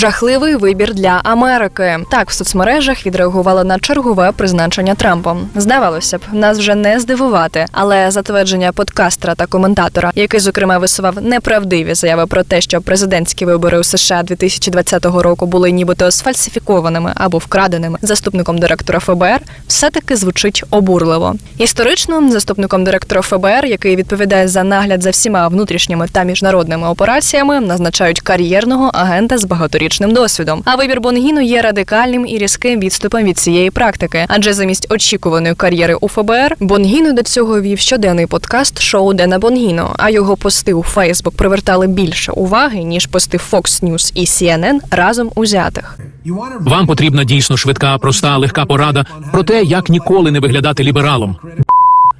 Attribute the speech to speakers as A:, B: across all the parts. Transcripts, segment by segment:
A: Жахливий вибір для Америки. Так в соцмережах відреагували на чергове призначення Трампом. Здавалося б, нас вже не здивувати, але затвердження подкастера та коментатора, який зокрема висував неправдиві заяви про те, що президентські вибори у США 2020 року були нібито сфальсифікованими або вкраденими заступником директора ФБР, все таки звучить обурливо. Історично заступником директора ФБР, який відповідає за нагляд за всіма внутрішніми та міжнародними операціями, назначають кар'єрного агента з багаторічним досвідом. А вибір Бонгіно є радикальним і різким відступом від цієї практики, адже замість очікуваної кар'єри у ФБР Бонгіно до цього вів щоденний подкаст шоу Дена Бонгіно, а його пости у Фейсбук привертали більше уваги ніж пости Fox News і CNN разом узятих.
B: Вам потрібна дійсно швидка, проста, легка порада про те, як ніколи не виглядати лібералом,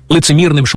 B: лицемірним, ш...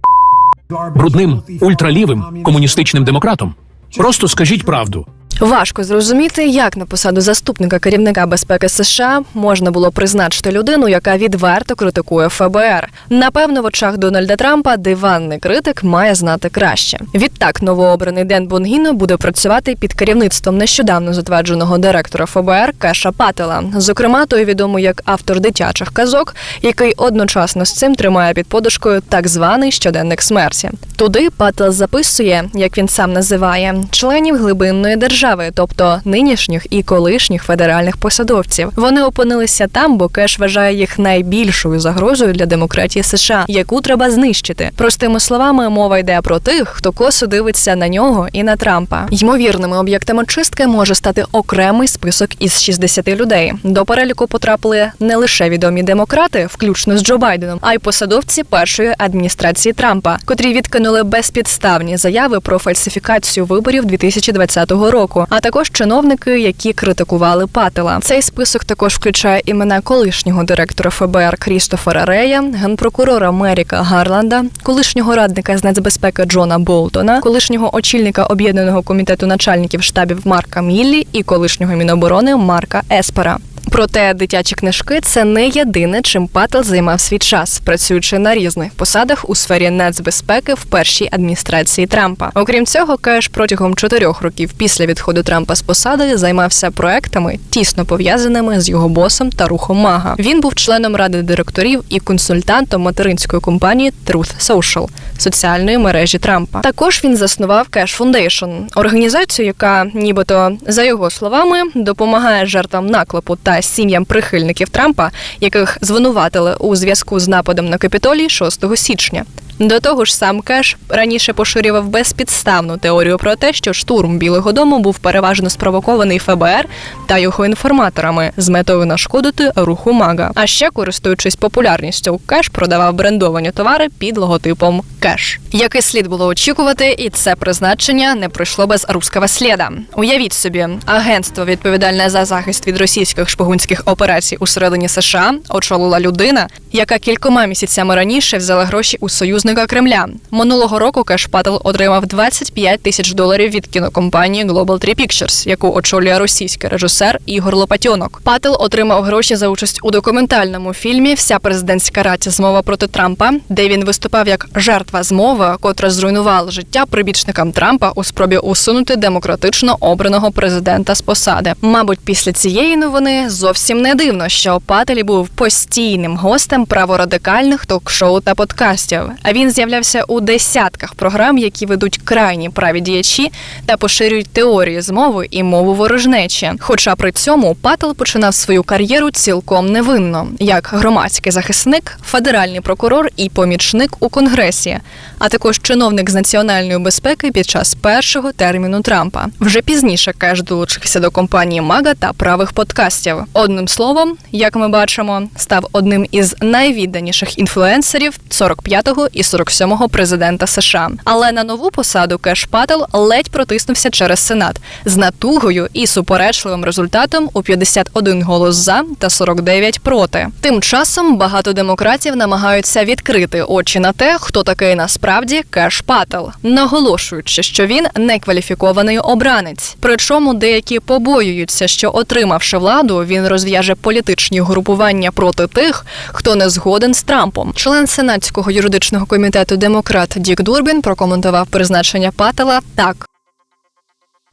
B: брудним, ультралівим, комуністичним демократом. Просто скажіть правду.
A: Важко зрозуміти, як на посаду заступника керівника безпеки США можна було призначити людину, яка відверто критикує ФБР. Напевно, в очах Дональда Трампа диванний критик має знати краще. Відтак, новообраний Ден Бонгіно буде працювати під керівництвом нещодавно затвердженого директора ФБР Кеша Патела. Зокрема, той відомий як автор дитячих казок, який одночасно з цим тримає під подушкою так званий щоденник смерті. Туди Пател записує, як він сам називає, членів глибинної держави, тобто нинішніх і колишніх федеральних посадовців. Вони опинилися там, бо Кеш вважає їх найбільшою загрозою для демократії США, яку треба знищити. Простими словами, мова йде про тих, хто косо дивиться на нього і на Трампа. Ймовірними об'єктами чистки може стати окремий список із 60 людей. До переліку потрапили не лише відомі демократи, включно з Джо Байденом, а й посадовці першої адміністрації Трампа, котрі відкинули безпідставні заяви про фальсифікацію виборів 2020 року, а також чиновники, які критикували Патила. Цей список також включає імена колишнього директора ФБР Крістофера Рея, генпрокурора Меріка Гарланда, колишнього радника з нацбезпеки Джона Болтона, колишнього очільника об'єднаного комітету начальників штабів Марка Міллі і колишнього міноборони Марка Еспера. Проте дитячі книжки це не єдине, чим Пател займав свій час, працюючи на різних посадах у сфері нацбезпеки в першій адміністрації Трампа. Окрім цього, Кеш протягом чотирьох років після відходу Трампа з посади займався проектами, тісно пов'язаними з його босом та рухом Мага. Він був членом ради директорів і консультантом материнської компанії Truth Social – соціальної мережі Трампа. Також він заснував Cash Foundation – організацію, яка, нібито за його словами, допомагає жертвам наклепу та сім'ям прихильників Трампа, яких звинуватили у зв'язку з нападом на Капітолій 6 січня. До того ж, сам Кеш раніше поширював безпідставну теорію про те, що штурм Білого Дому був переважно спровокований ФБР та його інформаторами з метою нашкодити руху Мага. А ще, користуючись популярністю, Кеш продавав брендовані товари під логотипом Кеш. Як і слід було очікувати, і це призначення не пройшло без руского сліда. Уявіть собі, агентство відповідальне за захист від російських шпигунських операцій у середині США очолила людина, яка кількома місяцями раніше взяла гроші у союзника Кремля. Минулого року Кеш Пател отримав 25 тисяч доларів від кінокомпанії Global Tree Pictures, яку очолює російський режисер Ігор Лопатьонок. Пател отримав гроші за участь у документальному фільмі Вся президентська рація змова проти Трампа, де він виступав як жертва змови, котра зруйнувала життя прибічникам Трампа у спробі усунути демократично обраного президента з посади. Мабуть, після цієї новини зовсім не дивно, що Пателі був постійним гостем праворадикальних ток-шоу та подкастів. Він з'являвся у десятках програм, які ведуть крайні праві діячі та поширюють теорії змови і мову ворожнечі. Хоча при цьому Пател починав свою кар'єру цілком невинно, як громадський захисник, федеральний прокурор і помічник у конгресі, а також чиновник з національної безпеки під час першого терміну Трампа. Вже пізніше Кеш долучився до компанії Мага та правих подкастів. Одним словом, як ми бачимо, став одним із найвідданіших інфлюенсерів 45-го і 47-го президента США. Але на нову посаду Кеш Пател ледь протиснувся через сенат з натугою і суперечливим результатом у 51 голос за та 49 проти. Тим часом багато демократів намагаються відкрити очі на те, хто такий насправді Кеш Пател, наголошуючи, що він некваліфікований обранець. Причому деякі побоюються, що отримавши владу, він розв'яже політичні групування проти тих, хто не згоден з Трампом. Член сенатського юридичного комітету демократ Дік Дурбін прокоментував призначення Патела так.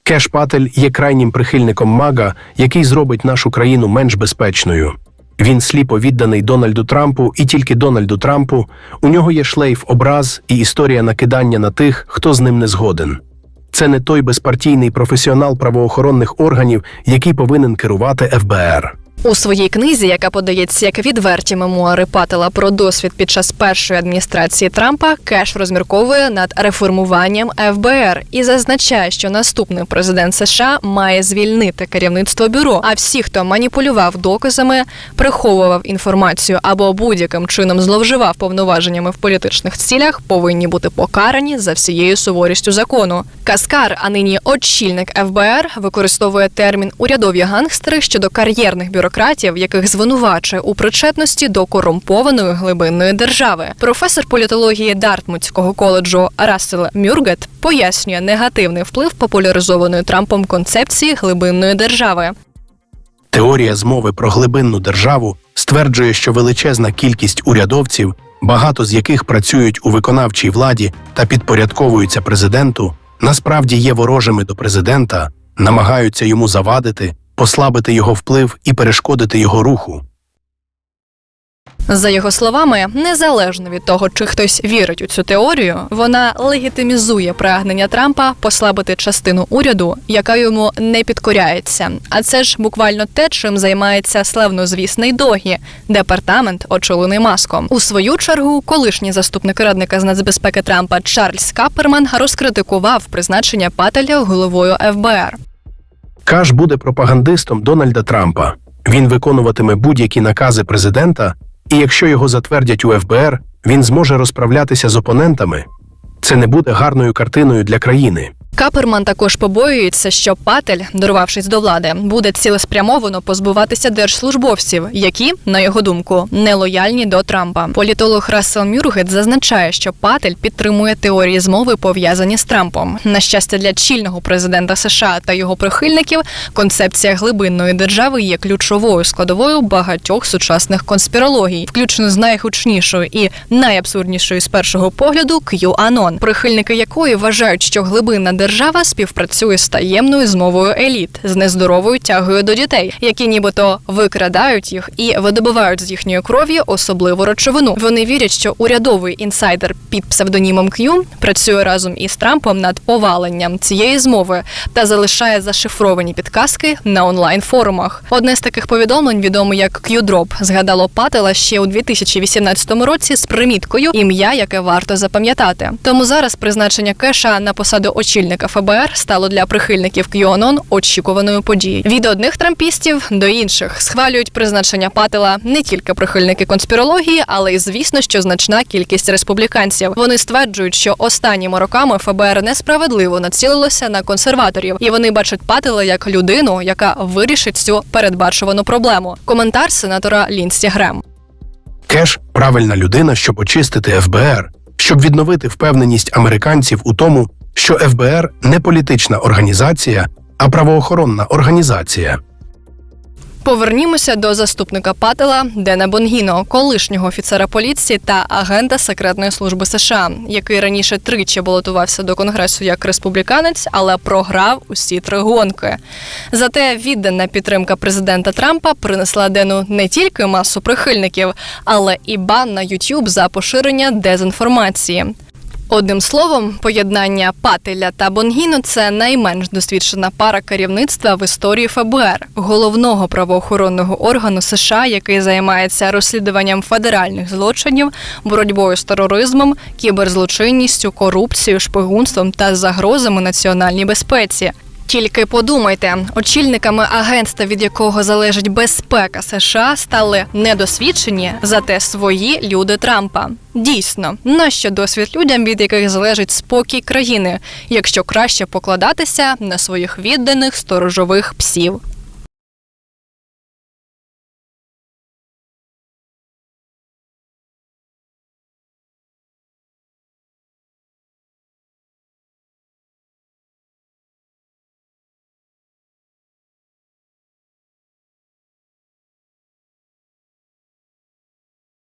C: Кеш Патель є крайнім прихильником Мага, який зробить нашу країну менш безпечною. Він сліпо відданий Дональду Трампу і тільки Дональду Трампу. У нього є шлейф образ і історія накидання на тих, хто з ним не згоден. Це не той безпартійний професіонал правоохоронних органів, який повинен керувати ФБР.
A: У своїй книзі, яка подається як відверті мемуари Патела про досвід під час першої адміністрації Трампа, Кеш розмірковує над реформуванням ФБР і зазначає, що наступний президент США має звільнити керівництво бюро. А всі, хто маніпулював доказами, приховував інформацію або будь-яким чином зловживав повноваженнями в політичних цілях, повинні бути покарані за всією суворістю закону. Каскар, а нині очільник ФБР, використовує термін урядові гангстери щодо кар'єрних бюрократів, яких звинувачує у причетності до корумпованої глибинної держави. Професор політології Дартмутського коледжу Рассел Мюргет пояснює негативний вплив популяризованої Трампом концепції глибинної держави.
C: Теорія змови про глибинну державу стверджує, що величезна кількість урядовців, багато з яких працюють у виконавчій владі та підпорядковуються президенту, насправді є ворожими до президента, намагаються йому завадити, послабити його вплив і перешкодити його руху.
A: За його словами, незалежно від того, чи хтось вірить у цю теорію, вона легітимізує прагнення Трампа послабити частину уряду, яка йому не підкоряється. А це ж буквально те, чим займається славнозвісний догі департамент, очолений маском. У свою чергу, колишній заступник радника з нацбезпеки Трампа Чарльз Каперман розкритикував призначення Пателя головою ФБР.
C: Каш буде пропагандистом Дональда Трампа. Він виконуватиме будь-які накази президента, і якщо його затвердять у ФБР, він зможе розправлятися з опонентами. Це не буде гарною картиною для країни.
A: Каперман також побоюється, що Патель, дорвавшись до влади, буде цілеспрямовано позбуватися держслужбовців, які, на його думку, нелояльні до Трампа. Політолог Рассел Мюргет зазначає, що Патель підтримує теорії змови, пов'язані з Трампом. На щастя, для чільного президента США та його прихильників концепція глибинної держави є ключовою складовою багатьох сучасних конспірологій, включно з найгучнішою і найабсурднішою з першого погляду QAnon, прихильники якої вважають, що глибинна держава співпрацює з таємною змовою еліт з нездоровою тягою до дітей, які нібито викрадають їх і видобувають з їхньої крові особливу речовину. Вони вірять, що урядовий інсайдер під псевдонімом Q працює разом із Трампом над поваленням цієї змови та залишає зашифровані підказки на онлайн форумах. Одне з таких повідомлень, відоме як Q-Drop, згадало Патела ще у 2018 році з приміткою ім'я, яке варто запам'ятати. Тому зараз призначення Кеша на посаду очільника ФБР стало для прихильників QAnon очікуваною подією. Від одних трампістів до інших схвалюють призначення Патела не тільки прихильники конспірології, але й звісно, що значна кількість республіканців. Вони стверджують, що останніми роками ФБР несправедливо націлилося на консерваторів, і вони бачать Патела як людину, яка вирішить цю передбачувану проблему. Коментар сенатора Лінсі Грем.
C: Кеш правильна людина, щоб очистити ФБР, щоб відновити впевненість американців у тому, що ФБР не політична організація, а правоохоронна організація.
A: Повернімося до заступника Патела Дена Бонгіно, колишнього офіцера поліції та агента секретної служби США, який раніше тричі балотувався до конгресу як республіканець, але програв усі три гонки. Зате віддана підтримка президента Трампа принесла Дену не тільки масу прихильників, але і бан на YouTube за поширення дезінформації. Одним словом, поєднання Пателя та Бонгіно це найменш досвідчена пара керівництва в історії ФБР, головного правоохоронного органу США, який займається розслідуванням федеральних злочинів, боротьбою з тероризмом, кіберзлочинністю, корупцією, шпигунством та загрозами національній безпеці. Тільки подумайте, очільниками агентства, від якого залежить безпека США, стали недосвідчені, зате свої люди Трампа. Дійсно, нащо досвід людям, від яких залежить спокій країни, якщо краще покладатися на своїх відданих сторожових псів.